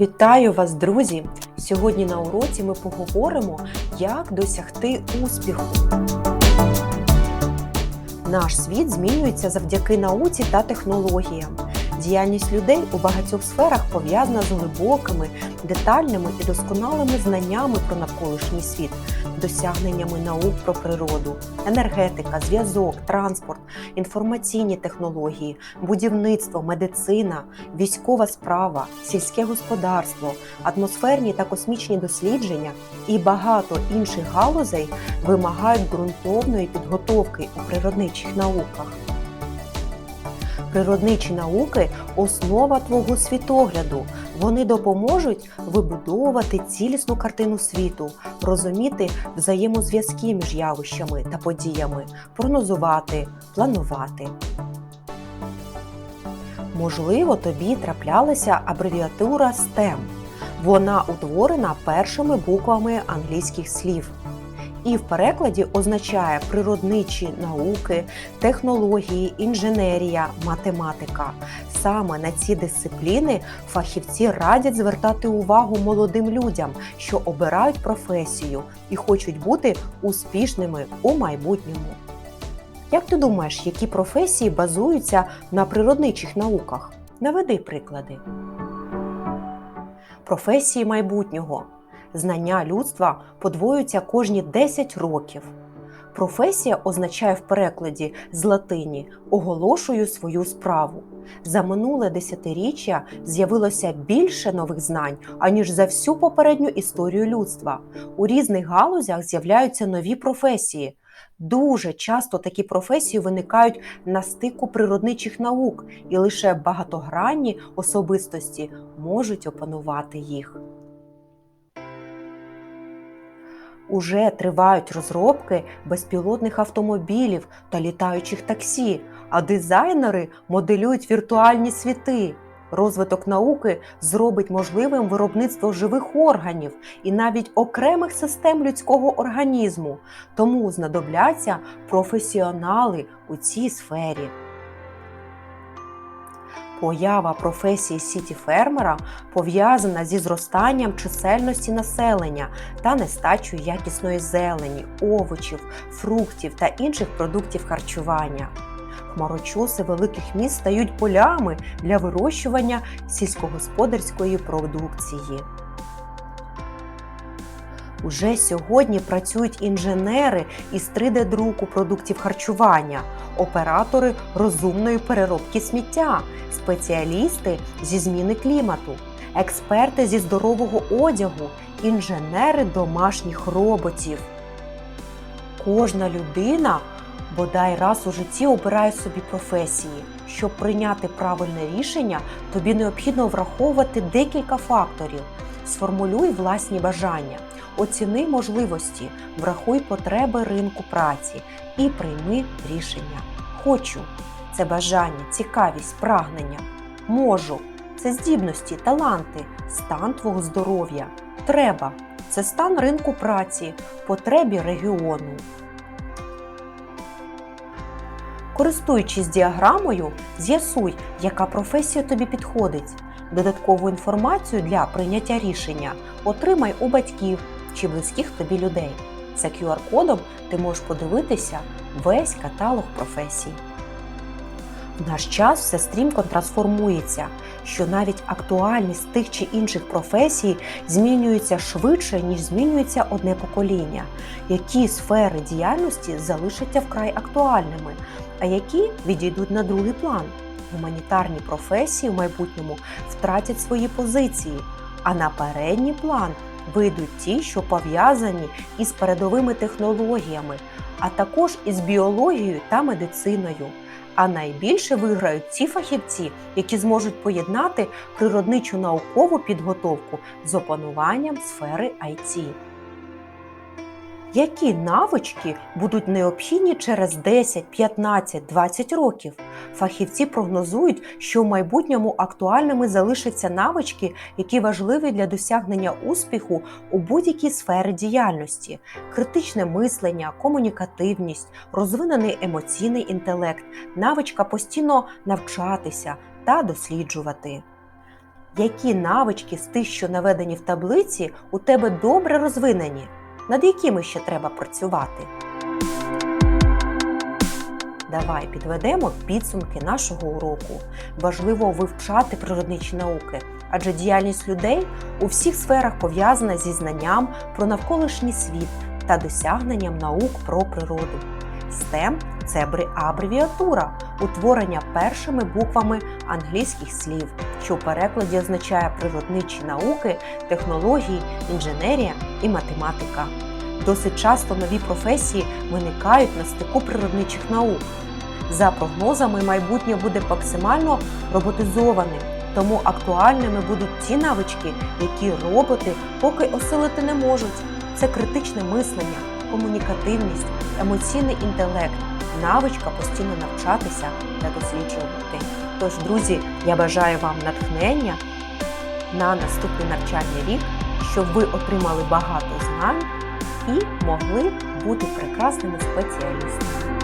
Вітаю вас, друзі! Сьогодні на уроці ми поговоримо, як досягти успіху. Наш світ змінюється завдяки науці та технологіям. Діяльність людей у багатьох сферах пов'язана з глибокими, детальними і досконалими знаннями про навколишній світ, досягненнями наук про природу, енергетика, зв'язок, транспорт, інформаційні технології, будівництво, медицина, військова справа, сільське господарство, атмосферні та космічні дослідження і багато інших галузей вимагають ґрунтовної підготовки у природничих науках. Природничі науки основа твого світогляду. Вони допоможуть вибудовувати цілісну картину світу, розуміти взаємозв'язки між явищами та подіями, прогнозувати, планувати. Можливо, тобі траплялася абревіатура STEM. Вона утворена першими буквами англійських слів і в перекладі означає природничі науки, технології, інженерія, математика. Саме на ці дисципліни фахівці радять звертати увагу молодим людям, що обирають професію і хочуть бути успішними у майбутньому. Як ти думаєш, які професії базуються на природничих науках? Наведи приклади. Професії майбутнього. Знання людства подвоюються кожні 10 років. Професія означає в перекладі з латині оголошую свою справу. За минуле десятиріччя з'явилося більше нових знань, аніж за всю попередню історію людства. У різних галузях з'являються нові професії. Дуже часто такі професії виникають на стику природничих наук, і лише багатогранні особистості можуть опанувати їх. Уже тривають розробки безпілотних автомобілів та літаючих таксі, а дизайнери моделюють віртуальні світи. Розвиток науки зробить можливим виробництво живих органів і навіть окремих систем людського організму, тому знадобляться професіонали у цій сфері. Поява професії сіті фермера пов'язана зі зростанням чисельності населення та нестачою якісної зелені, овочів, фруктів та інших продуктів харчування. Хмарочоси великих міст стають полями для вирощування сільськогосподарської продукції. Уже сьогодні працюють інженери із 3D-друку продуктів харчування, оператори розумної переробки сміття, спеціалісти зі зміни клімату, експерти зі здорового одягу, інженери домашніх роботів. Кожна людина бодай раз у житті обирає собі професії. Щоб прийняти правильне рішення, тобі необхідно враховувати декілька факторів. Сформулюй власні бажання, оціни можливості, врахуй потреби ринку праці і прийми рішення. Хочу це бажання, цікавість, прагнення. Можу це здібності, таланти, стан твого здоров'я. Треба це стан ринку праці, потребі регіону. Користуючись діаграмою, з'ясуй, яка професія тобі підходить. Додаткову інформацію для прийняття рішення отримай у батьків чи близьких тобі людей. За QR-кодом ти можеш подивитися весь каталог професій. В наш час все стрімко трансформується, що навіть актуальність тих чи інших професій змінюється швидше, ніж змінюється одне покоління. Які сфери діяльності залишаться вкрай актуальними, а які відійдуть на другий план. Гуманітарні професії в майбутньому втратять свої позиції, а на передній план вийдуть ті, що пов'язані із передовими технологіями, а також із біологією та медициною. А найбільше виграють ті фахівці, які зможуть поєднати природничу наукову підготовку з опануванням сфери IT. Які навички будуть необхідні через 10, 15, 20 років? Фахівці прогнозують, що в майбутньому актуальними залишаться навички, які важливі для досягнення успіху у будь-якій сфері діяльності: критичне мислення, комунікативність, розвинений емоційний інтелект, навичка постійно навчатися та досліджувати. які навички з тих, що наведені в таблиці, у тебе добре розвинені, над якими ще треба працювати. Давай підведемо підсумки нашого уроку. Важливо вивчати природничі науки, адже діяльність людей у всіх сферах пов'язана зі знанням про навколишній світ та досягненням наук про природу. STEM – це абре- абревіатура утворення першими буквами англійських слів, що в перекладі означає природничі науки, технології, інженерія і математика. Досить часто нові професії виникають на стику природничих наук. За прогнозами, майбутнє буде максимально роботизованим, тому актуальними будуть ті навички, які роботи поки осилити не можуть. Це критичне мислення, комунікативність, емоційний інтелект, навичка постійно навчатися та досліджувати. Тож, друзі, я бажаю вам натхнення на наступний навчальний рік, щоб ви отримали багато знань і могли бути прекрасними спеціалістами.